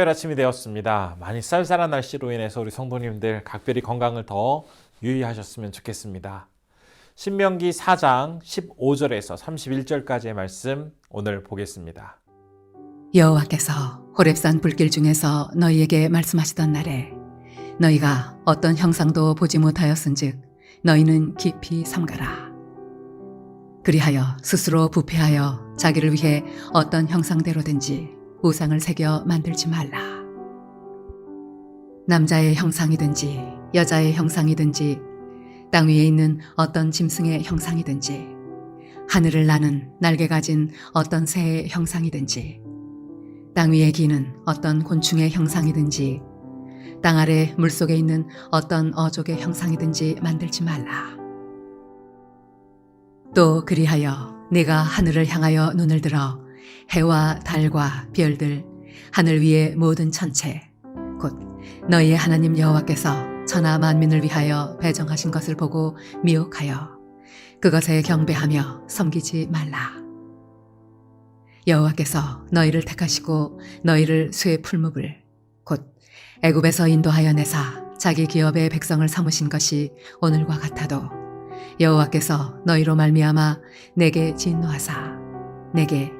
화요일 아침이 되었습니다. 많이 쌀쌀한 날씨로 인해서 우리 성도님들 각별히 건강을 더 유의하셨으면 좋겠습니다. 신명기 4장 15절에서 31절까지의 말씀 오늘 보겠습니다. 여호와께서 호렙산 불길 중에서 너희에게 말씀하시던 날에 너희가 어떤 형상도 보지 못하였은즉 너희는 깊이 삼가라. 그리하여 스스로 부패하여 자기를 위해 어떤 형상대로든지 우상을 새겨 만들지 말라. 남자의 형상이든지 여자의 형상이든지 땅 위에 있는 어떤 짐승의 형상이든지 하늘을 나는 날개 가진 어떤 새의 형상이든지 땅 위에 기는 어떤 곤충의 형상이든지 땅 아래 물속에 있는 어떤 어족의 형상이든지 만들지 말라. 또 그리하여 내가 하늘을 향하여 눈을 들어 해와 달과 별들 하늘 위의 모든 천체 곧 너희의 하나님 여호와께서 천하 만민을 위하여 배정하신 것을 보고 미혹하여 그것에 경배하며 섬기지 말라. 여호와께서 너희를 택하시고 너희를 쇠 풀무불 곧 애굽에서 인도하여 내사 자기 기업의 백성을 삼으신 것이 오늘과 같아도 여호와께서 너희로 말미암아 내게 진노하사 내게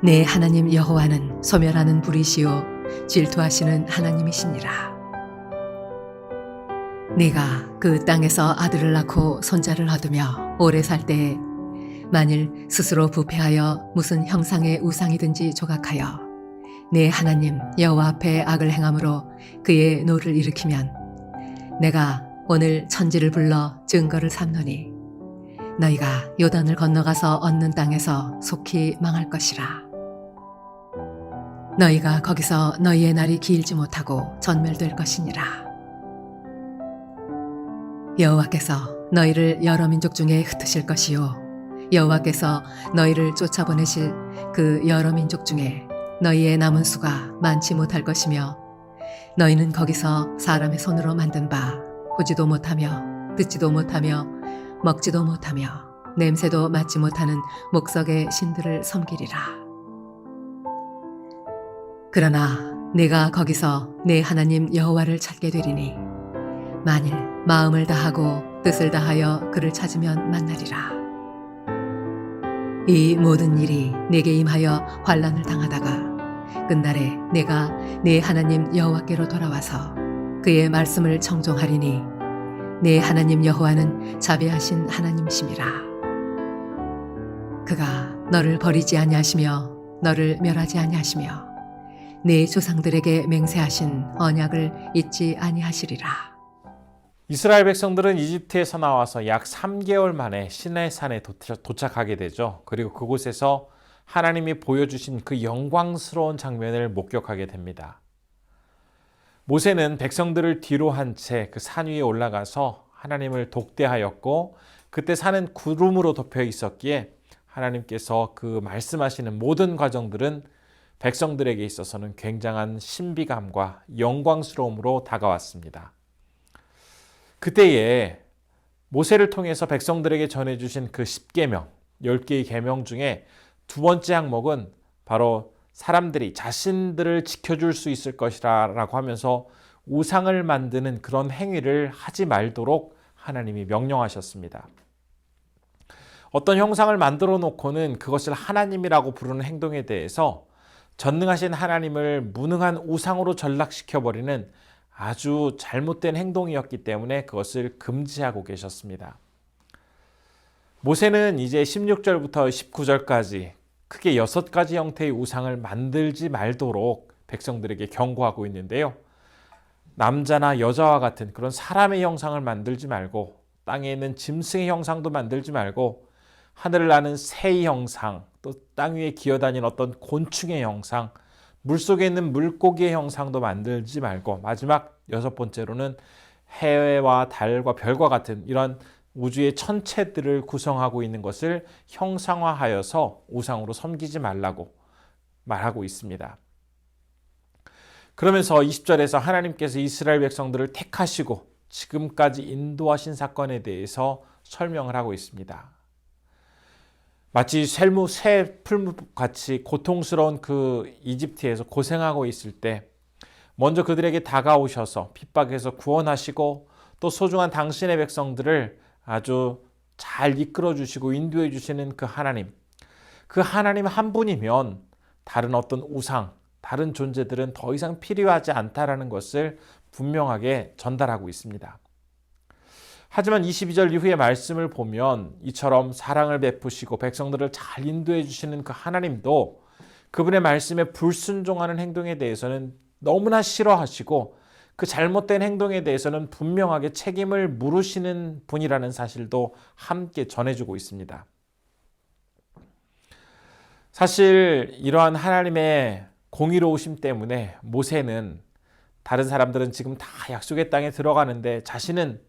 내 하나님 여호와는 소멸하는 불이시요 질투하시는 하나님이시니라. 네가 그 땅에서 아들을 낳고 손자를 얻으며 오래 살 때에 만일 스스로 부패하여 무슨 형상의 우상이든지 조각하여 내 하나님 여호와 앞에 악을 행함으로 그의 노를 일으키면 내가 오늘 천지를 불러 증거를 삼노니 너희가 요단을 건너가서 얻는 땅에서 속히 망할 것이라 너희가 거기서 너희의 날이 길지 못하고 전멸될 것이니라 여호와께서 너희를 여러 민족 중에 흩으실 것이요 여호와께서 너희를 쫓아보내실 그 여러 민족 중에 너희의 남은 수가 많지 못할 것이며 너희는 거기서 사람의 손으로 만든 바 보지도 못하며 듣지도 못하며 먹지도 못하며 냄새도 맡지 못하는 목석의 신들을 섬기리라. 그러나 내가 거기서 내 하나님 여호와를 찾게 되리니 만일 마음을 다하고 뜻을 다하여 그를 찾으면 만나리라. 이 모든 일이 내게 임하여 환란을 당하다가 끝날에 내가 내 하나님 여호와께로 돌아와서 그의 말씀을 청종하리니 내 하나님 여호와는 자비하신 하나님이심이라. 그가 너를 버리지 아니하시며 너를 멸하지 아니하시며 내 조상들에게 맹세하신 언약을 잊지 아니하시리라. 이스라엘 백성들은 이집트에서 나와서 약 3개월 만에 시내 산에 도착하게 되죠. 그리고 그곳에서 하나님이 보여주신 그 영광스러운 장면을 목격하게 됩니다. 모세는 백성들을 뒤로 한 채 그 산 위에 올라가서 하나님을 독대하였고 그때 산은 구름으로 덮여 있었기에 하나님께서 그 말씀하시는 모든 과정들은 백성들에게 있어서는 굉장한 신비감과 영광스러움으로 다가왔습니다. 그때에 모세를 통해서 백성들에게 전해주신 그 10계명, 10개의 계명 중에 두 번째 항목은 바로 사람들이 자신들을 지켜줄 수 있을 것이라고 하면서 우상을 만드는 그런 행위를 하지 말도록 하나님이 명령하셨습니다. 어떤 형상을 만들어 놓고는 그것을 하나님이라고 부르는 행동에 대해서 전능하신 하나님을 무능한 우상으로 전락시켜 버리는 아주 잘못된 행동이었기 때문에 그것을 금지하고 계셨습니다. 모세는 이제 16절부터 19절까지 크게 여섯 가지 형태의 우상을 만들지 말도록 백성들에게 경고하고 있는데요. 남자나 여자와 같은 그런 사람의 형상을 만들지 말고 땅에 있는 짐승의 형상도 만들지 말고 하늘을 나는 새의 형상 또 땅 위에 기어다니는 어떤 곤충의 형상 물 속에 있는 물고기의 형상도 만들지 말고 마지막 여섯 번째로는 해와 달과 별과 같은 이런 우주의 천체들을 구성하고 있는 것을 형상화하여서 우상으로 섬기지 말라고 말하고 있습니다. 그러면서 20절에서 하나님께서 이스라엘 백성들을 택하시고 지금까지 인도하신 사건에 대해서 설명을 하고 있습니다. 마치 셀무 새 풀무 같이 고통스러운 그 이집트에서 고생하고 있을 때 먼저 그들에게 다가오셔서 핍박에서 구원하시고 또 소중한 당신의 백성들을 아주 잘 이끌어 주시고 인도해 주시는 그 하나님. 그 하나님 한 분이면 다른 어떤 우상, 다른 존재들은 더 이상 필요하지 않다라는 것을 분명하게 전달하고 있습니다. 하지만 22절 이후의 말씀을 보면 이처럼 사랑을 베푸시고 백성들을 잘 인도해 주시는 그 하나님도 그분의 말씀에 불순종하는 행동에 대해서는 너무나 싫어하시고 그 잘못된 행동에 대해서는 분명하게 책임을 물으시는 분이라는 사실도 함께 전해주고 있습니다. 사실 이러한 하나님의 공의로우심 때문에 모세는 다른 사람들은 지금 다 약속의 땅에 들어가는데 자신은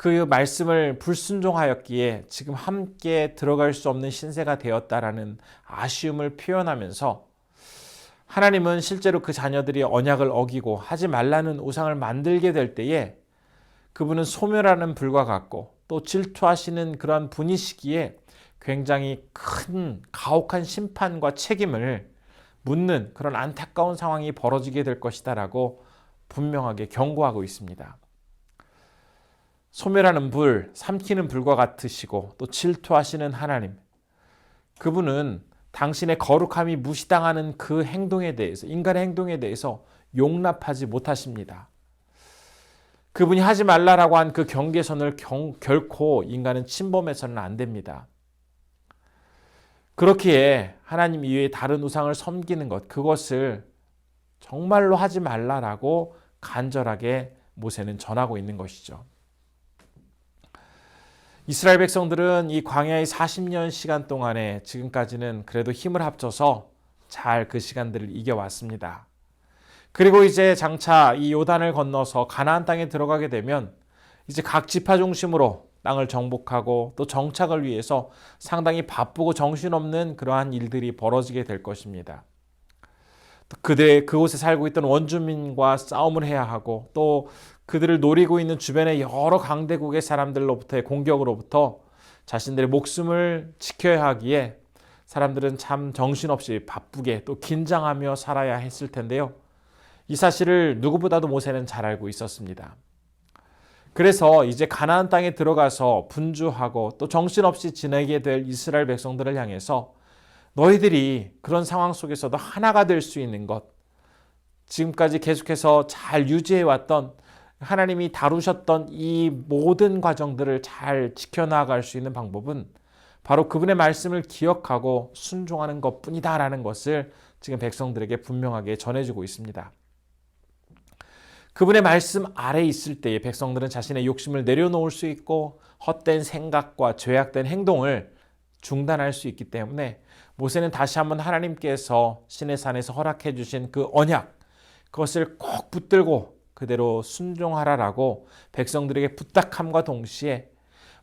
그 말씀을 불순종하였기에 지금 함께 들어갈 수 없는 신세가 되었다라는 아쉬움을 표현하면서 하나님은 실제로 그 자녀들이 언약을 어기고 하지 말라는 우상을 만들게 될 때에 그분은 소멸하는 불과 같고 또 질투하시는 그러한 분이시기에 굉장히 큰 가혹한 심판과 책임을 묻는 그런 안타까운 상황이 벌어지게 될 것이다라고 분명하게 경고하고 있습니다. 소멸하는 불, 삼키는 불과 같으시고 또 질투하시는 하나님. 그분은 당신의 거룩함이 무시당하는 그 행동에 대해서, 인간의 행동에 대해서 용납하지 못하십니다. 그분이 하지 말라라고 한 그 경계선을 경, 결코 인간은 침범해서는 안 됩니다. 그렇기에 하나님 이외에 다른 우상을 섬기는 것, 그것을 정말로 하지 말라라고 간절하게 모세는 전하고 있는 것이죠. 이스라엘 백성들은 이 광야의 40년 시간 동안에 지금까지는 그래도 힘을 합쳐서 잘 그 시간들을 이겨왔습니다. 그리고 이제 장차 이 요단을 건너서 가나안 땅에 들어가게 되면 이제 각 지파 중심으로 땅을 정복하고 또 정착을 위해서 상당히 바쁘고 정신없는 그러한 일들이 벌어지게 될 것입니다. 그들 그곳에 살고 있던 원주민과 싸움을 해야 하고 또 그들을 노리고 있는 주변의 여러 강대국의 사람들로부터의 공격으로부터 자신들의 목숨을 지켜야 하기에 사람들은 참 정신없이 바쁘게 또 긴장하며 살아야 했을 텐데요. 이 사실을 누구보다도 모세는 잘 알고 있었습니다. 그래서 이제 가나안 땅에 들어가서 분주하고 또 정신없이 지내게 될 이스라엘 백성들을 향해서 너희들이 그런 상황 속에서도 하나가 될 수 있는 것, 지금까지 계속해서 잘 유지해 왔던 하나님이 다루셨던 이 모든 과정들을 잘 지켜나갈 수 있는 방법은 바로 그분의 말씀을 기억하고 순종하는 것 뿐이다라는 것을 지금 백성들에게 분명하게 전해주고 있습니다. 그분의 말씀 아래 있을 때에 백성들은 자신의 욕심을 내려놓을 수 있고 헛된 생각과 죄악된 행동을 중단할 수 있기 때문에 모세는 다시 한번 하나님께서 신의 산에서 허락해 주신 그 언약 그것을 꼭 붙들고 그대로 순종하라라고 백성들에게 부탁함과 동시에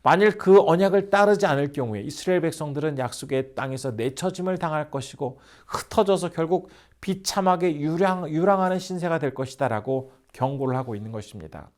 만일 그 언약을 따르지 않을 경우에 이스라엘 백성들은 약속의 땅에서 내처짐을 당할 것이고 흩어져서 결국 비참하게 유랑, 유랑하는 신세가 될 것이다라고 경고를 하고 있는 것입니다.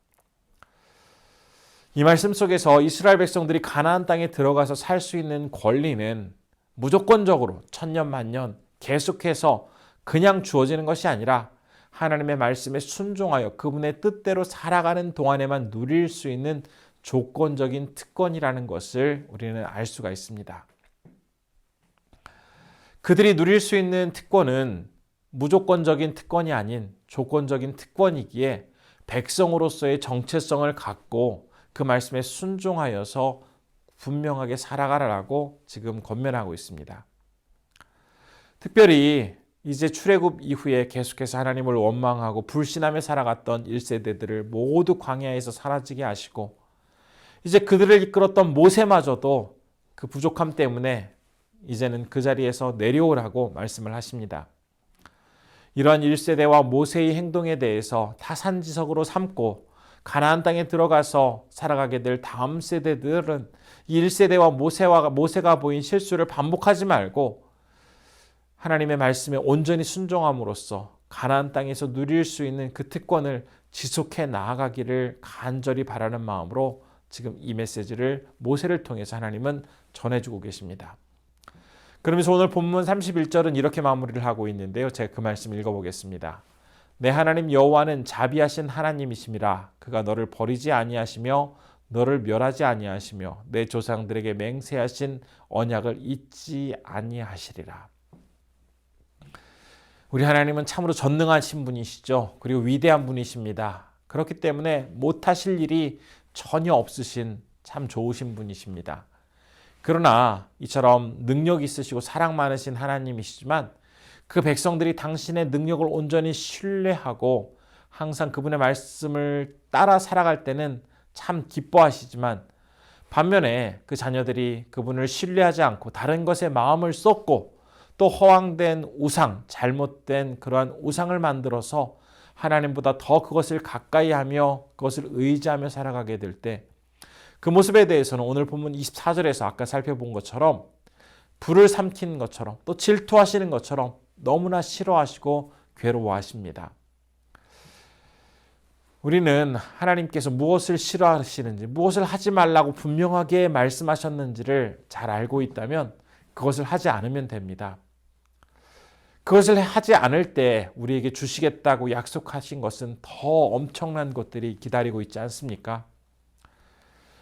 이 말씀 속에서 이스라엘 백성들이 가나안 땅에 들어가서 살 수 있는 권리는 무조건적으로 천년 만년 계속해서 그냥 주어지는 것이 아니라 하나님의 말씀에 순종하여 그분의 뜻대로 살아가는 동안에만 누릴 수 있는 조건적인 특권이라는 것을 우리는 알 수가 있습니다. 그들이 누릴 수 있는 특권은 무조건적인 특권이 아닌 조건적인 특권이기에 백성으로서의 정체성을 갖고 그 말씀에 순종하여서 분명하게 살아가라라고 지금 권면하고 있습니다. 특별히 이제 출애굽 이후에 계속해서 하나님을 원망하고 불신하며 살아갔던 1세대들을 모두 광야에서 사라지게 하시고 이제 그들을 이끌었던 모세마저도 그 부족함 때문에 이제는 그 자리에서 내려오라고 말씀을 하십니다. 이러한 1세대와 모세의 행동에 대해서 타산지석으로 삼고 가나안 땅에 들어가서 살아가게 될 다음 세대들은 이 1세대와 모세와 모세가 보인 실수를 반복하지 말고 하나님의 말씀에 온전히 순종함으로써 가나안 땅에서 누릴 수 있는 그 특권을 지속해 나아가기를 간절히 바라는 마음으로 지금 이 메시지를 모세를 통해서 하나님은 전해주고 계십니다. 그러면서 오늘 본문 31절은 이렇게 마무리를 하고 있는데요. 제가 그 말씀 읽어보겠습니다. 내 하나님 여호와는 자비하신 하나님이심이라 그가 너를 버리지 아니하시며 너를 멸하지 아니하시며 내 조상들에게 맹세하신 언약을 잊지 아니하시리라. 우리 하나님은 참으로 전능하신 분이시죠. 그리고 위대한 분이십니다. 그렇기 때문에 못하실 일이 전혀 없으신 참 좋으신 분이십니다. 그러나 이처럼 능력 있으시고 사랑 많으신 하나님이시지만 그 백성들이 당신의 능력을 온전히 신뢰하고 항상 그분의 말씀을 따라 살아갈 때는 참 기뻐하시지만 반면에 그 자녀들이 그분을 신뢰하지 않고 다른 것에 마음을 쏟고 또 허황된 우상, 잘못된 그러한 우상을 만들어서 하나님보다 더 그것을 가까이 하며 그것을 의지하며 살아가게 될 때 그 모습에 대해서는 오늘 본문 24절에서 아까 살펴본 것처럼 불을 삼키는 것처럼 또 질투하시는 것처럼 너무나 싫어하시고 괴로워하십니다. 우리는 하나님께서 무엇을 싫어하시는지, 무엇을 하지 말라고 분명하게 말씀하셨는지를 잘 알고 있다면 그것을 하지 않으면 됩니다. 그것을 하지 않을 때 우리에게 주시겠다고 약속하신 것은 더 엄청난 것들이 기다리고 있지 않습니까?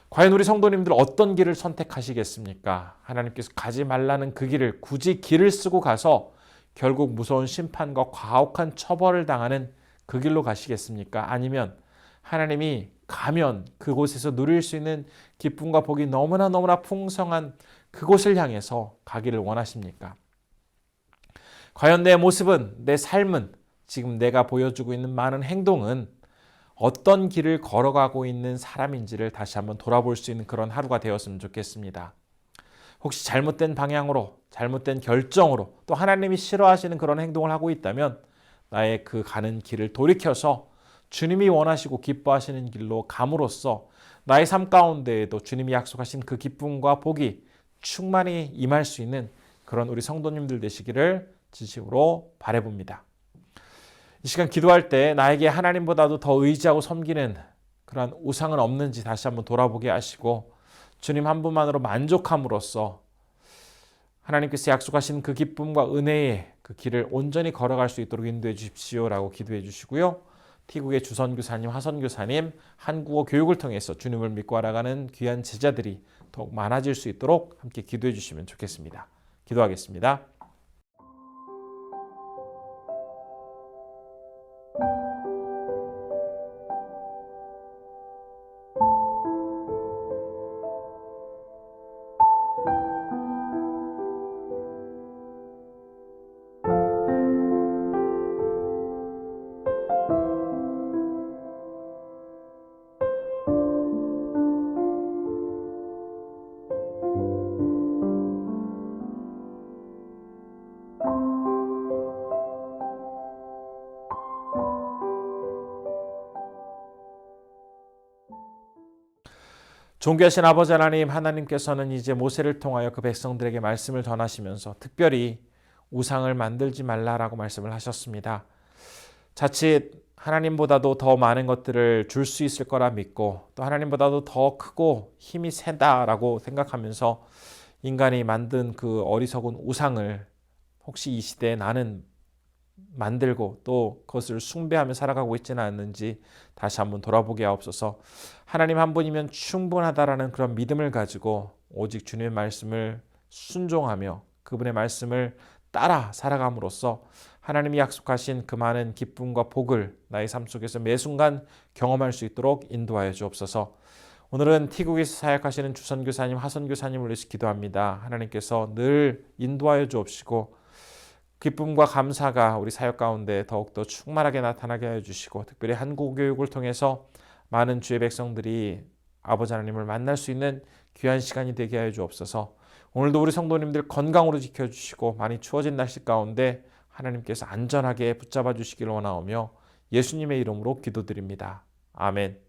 과연 우리 성도님들 어떤 길을 선택하시겠습니까? 하나님께서 가지 말라는 그 길을 굳이 길을 쓰고 가서 결국 무서운 심판과 과혹한 처벌을 당하는 그 길로 가시겠습니까? 아니면 하나님이 가면 그곳에서 누릴 수 있는 기쁨과 복이 너무나 너무나 풍성한 그곳을 향해서 가기를 원하십니까? 과연 내 모습은, 내 삶은, 지금 내가 보여주고 있는 많은 행동은 어떤 길을 걸어가고 있는 사람인지를 다시 한번 돌아볼 수 있는 그런 하루가 되었으면 좋겠습니다. 혹시 잘못된 방향으로, 잘못된 결정으로, 또 하나님이 싫어하시는 그런 행동을 하고 있다면 나의 그 가는 길을 돌이켜서 주님이 원하시고 기뻐하시는 길로 감으로써 나의 삶 가운데에도 주님이 약속하신 그 기쁨과 복이 충만히 임할 수 있는 그런 우리 성도님들 되시기를 진심으로 바래봅니다. 이 시간 기도할 때 나에게 하나님보다도 더 의지하고 섬기는 그러한 우상은 없는지 다시 한번 돌아보게 하시고 주님 한 분만으로 만족함으로써 하나님께서 약속하신 그 기쁨과 은혜의 그 길을 온전히 걸어갈 수 있도록 인도해 주십시오라고 기도해 주시고요. 티국의 주선 교사님, 화선 교사님, 한국어 교육을 통해서 주님을 믿고 알아가는 귀한 제자들이 더욱 많아질 수 있도록 함께 기도해 주시면 좋겠습니다. 기도하겠습니다. 존귀하신 아버지 하나님, 하나님께서는 이제 모세를 통하여 그 백성들에게 말씀을 전하시면서 특별히 우상을 만들지 말라라고 말씀을 하셨습니다. 자칫 하나님보다도 더 많은 것들을 줄 수 있을 거라 믿고 또 하나님보다도 더 크고 힘이 세다라고 생각하면서 인간이 만든 그 어리석은 우상을 혹시 이 시대에 나는 만들고 또 그것을 숭배하며 살아가고 있지는 않는지 다시 한번 돌아보게 하옵소서. 하나님 한 분이면 충분하다라는 그런 믿음을 가지고 오직 주님의 말씀을 순종하며 그분의 말씀을 따라 살아감으로써 하나님이 약속하신 그 많은 기쁨과 복을 나의 삶 속에서 매 순간 경험할 수 있도록 인도하여 주옵소서. 오늘은 티국에서 사역하시는 주선교사님, 하선교사님을 위해서 기도합니다. 하나님께서 늘 인도하여 주옵시고 기쁨과 감사가 우리 사역 가운데 더욱더 충만하게 나타나게 하여 주시고 특별히 한국 교육을 통해서 많은 주의 백성들이 아버지 하나님을 만날 수 있는 귀한 시간이 되게 하여 주옵소서. 오늘도 우리 성도님들 건강으로 지켜주시고 많이 추워진 날씨 가운데 하나님께서 안전하게 붙잡아 주시길 원하오며 예수님의 이름으로 기도드립니다. 아멘.